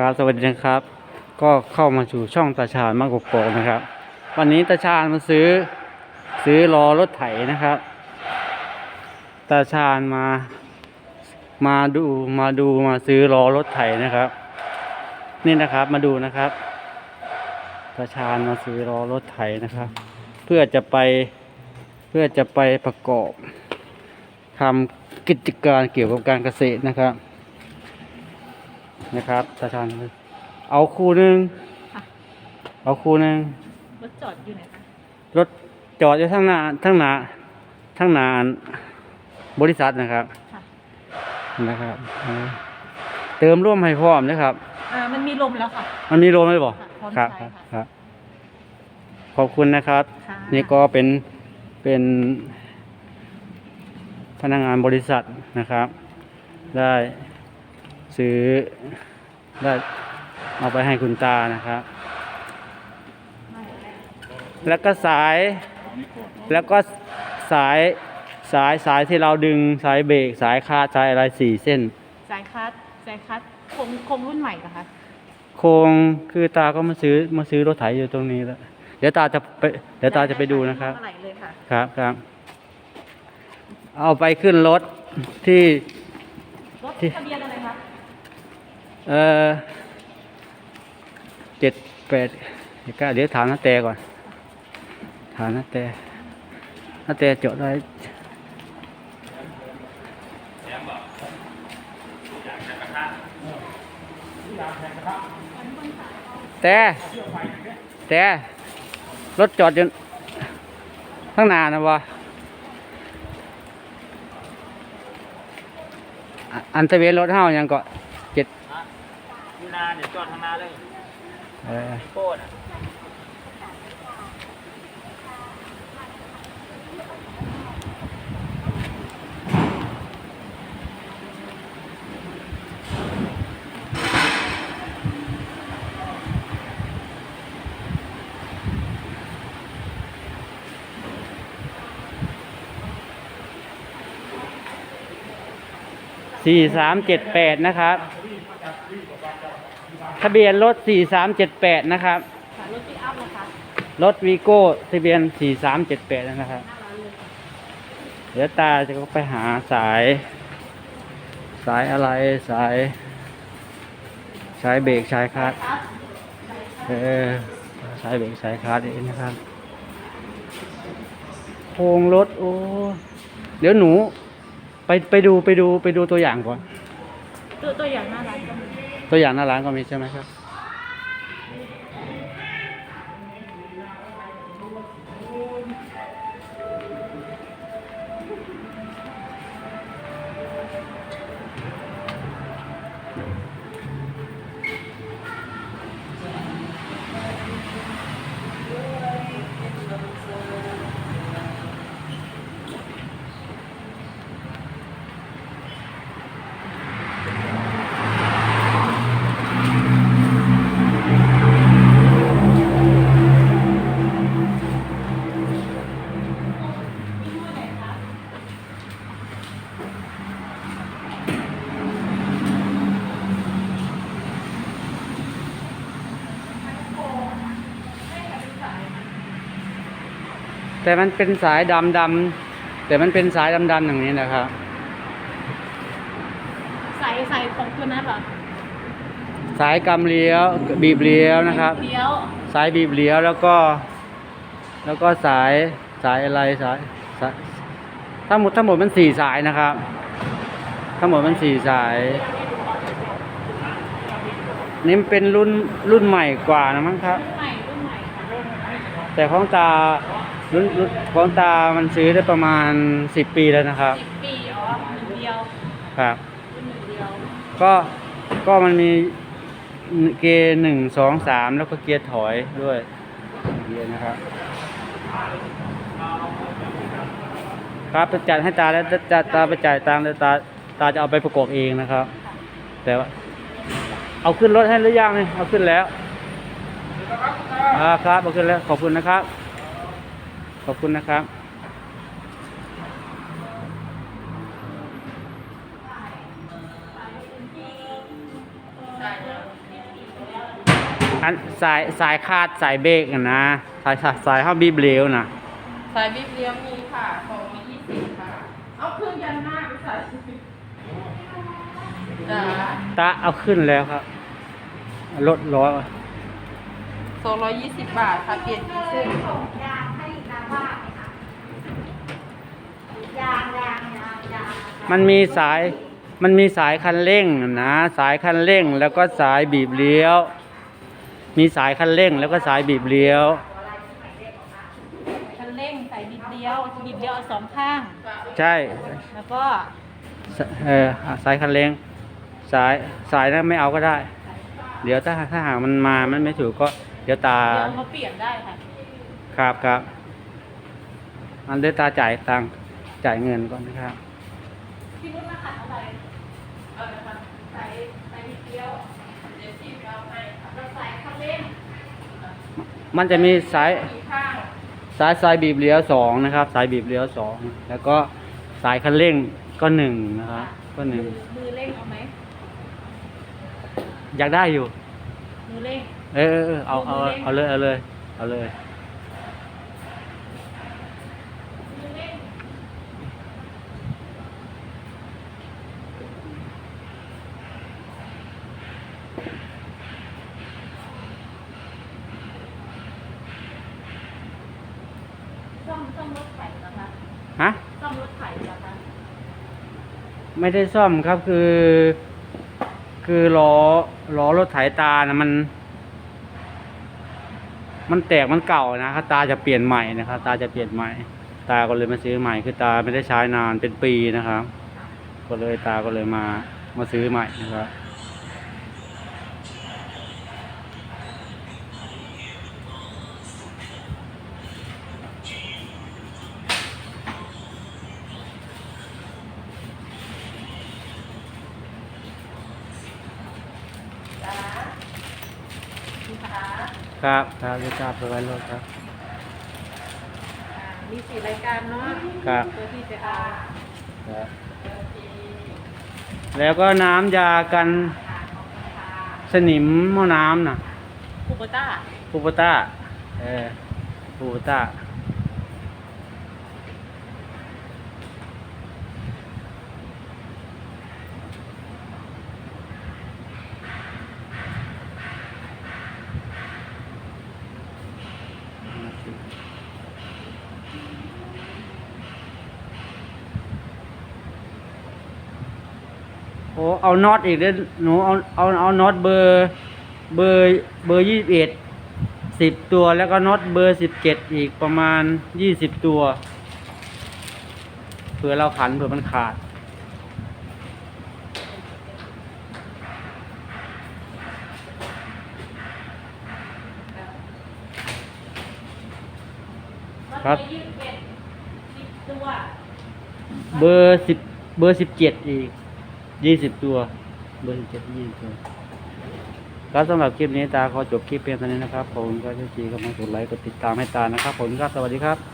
ครับสวัสดีนะครับ ก็เข้ามาสู่ช่องตาชาญมากกอกนะครับ วันนี้ตาชาญมาซื้อซื้อล้อรถไถนะครับ ตาชาญมา มาดูมาดูมาซื้อล้อรถไถนะครับ นี่นะครับมาดูนะครับ ตาชาญมาซื้อล้อรถไถนะครับ เพื่อจะไปเพื่อจะไปประกอบทำกิจการเกี่ยวกับการเกษตรนะครับ นะครับตาชาญเอาคู่หนึ่งค่ะเอาคู่หนึ่งรถจอดอยู่ไหนคะรถจอดอยู่ทั้งหน้าทั้งหน้าทั้งหน้าบริษัทนะครับค่ะนะครับเออเติมร่วมให้พร้อมนะครับอ่ามันมีลมแล้วค่ะ มันมีโรมไหมบอกค่ะพร้อมครับใช้ครับคค่ะรับขอบคุณนะครับค่ะนี่ก็เป็นเป็น พนักงานบริษัทนะครับ ได้ ซื้อได้เอาไปให้คุณตานะครับ แล้วก็สาย แล้วก็สายสายสายที่เราดึงสายเบรกสายคาดสายอะไรสี่เส้น สายคัดสายคัดคงคงรุ่นใหม่เหรอคะโครงคือตาก็มาซื้อมาซื้อรถไถอยู่ตรงนี้แล้ว เดี๋ยวตาจะไปเดี๋ยวตาจะไปดูนะครับ อะไรเลยค่ะ ครับครับ เอาไปขึ้นรถที่ รถที่ทะเบียนอะไรคะ เออเจ็ดแปดเดี๋ยวก็เดี๋ยวถามน้าแต่ก่อน ถามน้าแต่น้าแต่จดได้แต่แต่รถจอดอยู่ข้างหน้านะวะอันทะเบียนรถเฮายังก็เจ็ด ยูนาเดี๋ยวจอดทางนาเลยเออโป้น่ะสี่สามเจ็ดแปดนะครับ ทะเบียนรถสี่สามเจ็ดแปดนะครับ ค่ะรถปิกอัพนะคะรถวีโก้ทะเบียนสี่สามเจ็ดแปดนะครับ หน้าร้านเลยค่ะเดี๋ยวตาจะไปหาสาย สายอะไรสาย สายเบรกสายคลัตช์เออสายเบรกสายคลัตช์เองนะครับโครงรถโอ้เดี๋ยวหนู ไปไปดูไปดูไปดูตัวอย่างก่อน ตัวตัวอย่างหน้าร้านก็มี ตัวอย่างหน้าร้านก็มีใช่ไหมครับ แต่มันเป็นสายดำดำๆแต่มันเป็นสายดำดำๆอย่างนี้นะครับใส่ใส่ของตัวนั้นเหรอสายกำเลี้ยว บีบเลี้ยวนะครับ เลี้ยวสายบีบเลี้ยวแล้วก็ แล้วก็สายสายอะไรสายสายทั้งหมดทั้งหมดมันสี่สายนะครับ ทั้งหมดมันสี่สายนี่มันเป็นรุ่นรุ่นใหม่กว่านะมั้งครับ รุ่นใหม่รุ่นใหม่ค่ะแต่ของตา รุ่นรุ่นของตามันซื้อได้ประมาณสิบปีแล้วนะครับ สิบปีอ๋อหนึ่งเดียวครับ รุ่นหนึ่งเดียวก็ก็มันมีเกียร์หนึ่งสองสามแล้วก็เกียร์ถอยด้วยเกียร์นะครับครับไปจัดให้ตาแล้วจะตาไปจ่ายตังค์แล้วตาตาจะเอาไปประกอบเองนะครับ แต่ว่า เอาขึ้นรถให้หรือยังเนี่ยเอาขึ้นแล้วอ่าครับเอาขึ้นแล้วขอบคุณนะครับ ขอบคุณนะครับได้แล้วอันสายสายคาดสายเบรกอะนะ สายสายสายเข้าบีบเหลวนะสายบีบเลี้ยงมีค่ะสองร้อยยี่สิบค่ะ เอาเครื่องยันหน้าไปใส่จ้าตาเอาขึ้นแล้วครับลดร้อยสองร้อยยี่สิบบาทค่ะเปลี่ยนกี่เส้น ยางให้นาว่าไหมคะยางยางยางยางมันมีสาย มันมีสายคันเร่งนะ สายคันเร่งแล้วก็สายบีบเลี้ยว มีสายคันเร่งแล้วก็สายบีบเลี้ยว คันเร่งใส่บิดเดียวบิดเดียวเอาสองข้าง ใช่แล้วก็สเออสายคันเร่ง สายสายนั้นไม่เอาก็ได้ เดี๋ยวถ้าถ้าหากมันมามันไม่ถูกก็เดี๋ยวตาเดี๋ยวเขาเปลี่ยนได้ค่ะ ครับครับ อันเดี๋ยวตาจ่ายตังค์จ่ายเงินก่อนนะครับพี่นุ่นมาขัดอะไรเออค่ะใส่ใส่บีบเลี้ยวเดี๋ยวชีพเอาให้ค่ะเราใส่คันเร่งมันจะมีสายสี่ข้างสายสายบีบเลี้ยวสองนะครับ สายบีบเลี้ยวสองแล้วก็สายคันเร่งก็หนึ่งนะครับก็หนึ่งมือเร่งเอาไหมอยากได้อยู่มือเร่งเออเออเออเอาเอาเอาเลยเอาเลยเอาเลย ซ่อมซ่อมรถไถนะคะฮะ ซ่อมรถไถนะคะไม่ได้ซ่อมครับคือ คือล้อล้อรถไถตานะมัน มันแตกมันเก่านะครับตาจะเปลี่ยนใหม่นะครับตาจะเปลี่ยนใหม่ ตาก็เลยมาซื้อใหม่คือตาไม่ได้ใช้นานเป็นปีนะครับ ก็เลยตาก็เลยมามาซื้อใหม่นะครับ ครับครับได้ทราบไปไว้แล้วครับมีสี่รายการเนาะครับ ตัวที่จะเอาครับ แล้วก็น้ำยากันสนิมหม้อน้ำน่ะคูโบต้า ปูปต้าเออปูปต้า โอ้เอาน็อตอีกเด้หนูเอาเอาเอาน็อตเบอร์เบอร์เบอร์ยี่สิบเอ็ดสิบตัวแล้วก็น็อตเบอร์สิบเจ็ดอีกประมาณยี่สิบตัวเผื่อเราขันเผื่อมันขาด ครับ เบอร์สิบเบอร์สิบเจ็ดอีกยี่สิบตัว เบอร์สิบเจ็ดยี่สิบตัวครับสำหรับคลิปนี้ตาขอจบคลิปเพียงเท่านี้นะครับผมก็จะจีก็มา กดไลค์กดติดตามให้ตานะครับผมครับสวัสดีครับ